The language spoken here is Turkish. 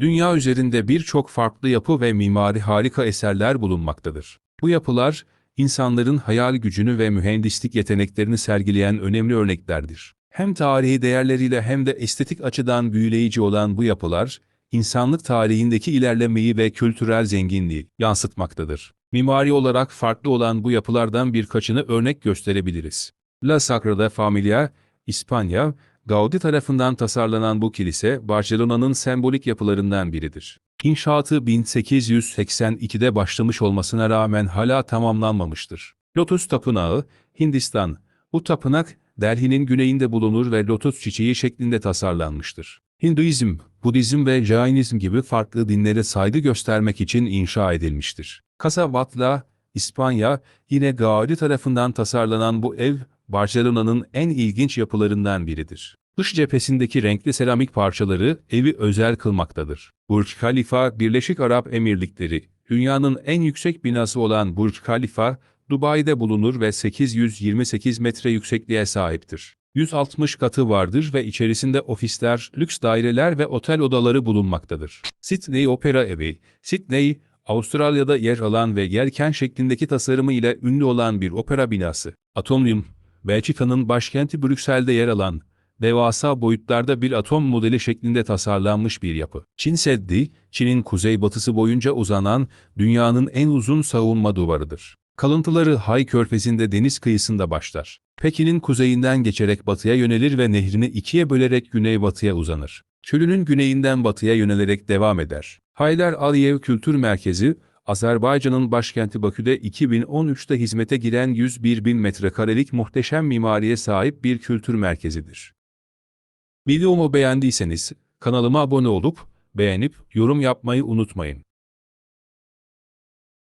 Dünya üzerinde birçok farklı yapı ve mimari harika eserler bulunmaktadır. Bu yapılar, insanların hayal gücünü ve mühendislik yeteneklerini sergileyen önemli örneklerdir. Hem tarihi değerleriyle hem de estetik açıdan büyüleyici olan bu yapılar, insanlık tarihindeki ilerlemeyi ve kültürel zenginliği yansıtmaktadır. Mimari olarak farklı olan bu yapılardan birkaçını örnek gösterebiliriz. La Sagrada Familia, İspanya, Gaudi tarafından tasarlanan bu kilise, Barcelona'nın sembolik yapılarından biridir. İnşaatı 1882'de başlamış olmasına rağmen hala tamamlanmamıştır. Lotus Tapınağı, Hindistan. Bu tapınak, Delhi'nin güneyinde bulunur ve lotus çiçeği şeklinde tasarlanmıştır. Hinduizm, Budizm ve Jainizm gibi farklı dinlere saygı göstermek için inşa edilmiştir. Casa Batlla, İspanya, yine Gaudi tarafından tasarlanan bu ev, Barcelona'nın en ilginç yapılarından biridir. Dış cephesindeki renkli seramik parçaları evi özel kılmaktadır. Burj Khalifa, Birleşik Arap Emirlikleri, dünyanın en yüksek binası olan Burj Khalifa, Dubai'de bulunur ve 828 metre yüksekliğe sahiptir. 160 katı vardır ve içerisinde ofisler, lüks daireler ve otel odaları bulunmaktadır. Sydney Opera Evi, Sydney, Avustralya'da yer alan ve yelken şeklindeki tasarımı ile ünlü olan bir opera binası. Atomium, Belçika'nın başkenti Brüksel'de yer alan, devasa boyutlarda bir atom modeli şeklinde tasarlanmış bir yapı. Çin Seddi, Çin'in kuzeybatısı boyunca uzanan dünyanın en uzun savunma duvarıdır. Kalıntıları Hay Körfezi'nde deniz kıyısında başlar. Pekin'in kuzeyinden geçerek batıya yönelir ve nehrini ikiye bölerek güneybatıya uzanır. Çölünün güneyinden batıya yönelerek devam eder. Haydar Aliyev Kültür Merkezi, Azerbaycan'ın başkenti Bakü'de 2013'te hizmete giren 101 bin metrekarelik muhteşem mimariye sahip bir kültür merkezidir. Videomu beğendiyseniz kanalıma abone olup beğenip yorum yapmayı unutmayın.